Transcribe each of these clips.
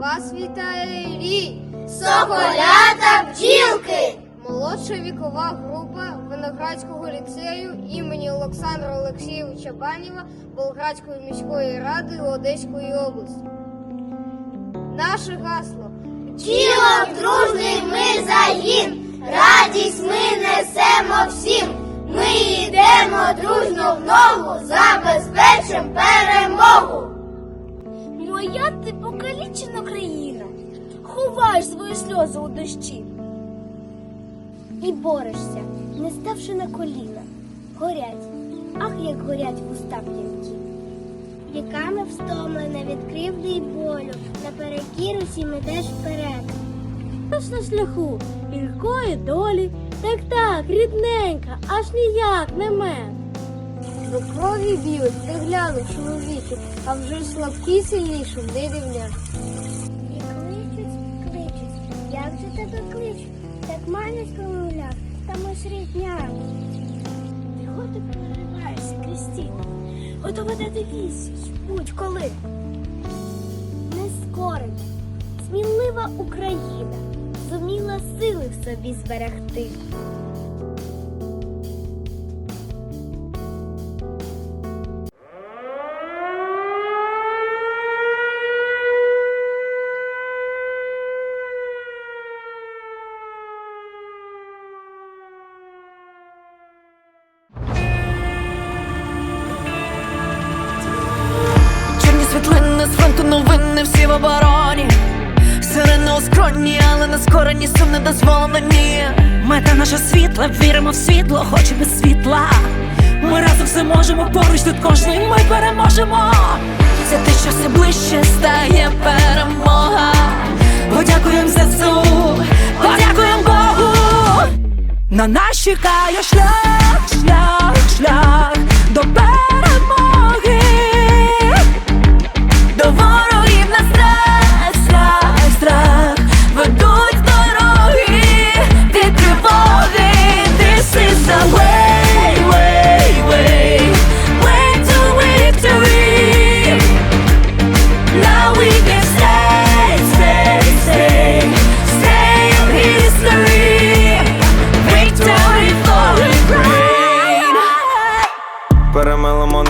Вас вітає рій! Соколята бджілки! Молодша вікова група Виноградського ліцею імені Олександра Олексійовича Банєва Болградської міської ради Одеської області. Наше гасло Бджілок дружний ми загін, радість ми несемо всім. Ми йдемо дружно в ногу, забезпечим перемогу. Моя ти покалічена країна. Ховаєш свої сльози у дощі. І борешся, не ставши на коліна. Горять, ах, як горять вуста п'янкі. Віками встомлена від кривди й болю, наперекір усім ідеш вперед. Аж на шляху гіркої долі, так так, рідненька, аж ніяк не мен. до крові б'ють, ти глянув, чоловіче, а вже слабкі сильнішим не рівня. Тебе клич, так маленько кровуля, та ми ж. Чого ти перериваєшся, Крістіна? Готова дати вісіч, будь-коли. Нескорена, смілива Україна зуміла сили в собі зберегти. В обороні. Сирени у але не скорені, сум не дозволено ні. Мета наша світла, віримо в світло, хоч без світла. Ми разом все можемо, поруч тут кожний ми переможемо. Це те, що все ближче стає перемога. Подякуємо ЗСУ, подякуємо Богу. На нас чекає шлях, шлях, шлях до перемоги.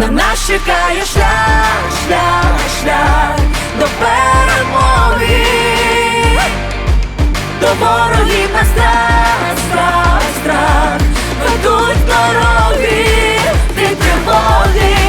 На нас чекає шлях, шлях, шлях до перемоги, до ворогів на страх, страх, страх ведуть дороги, ти тривоги.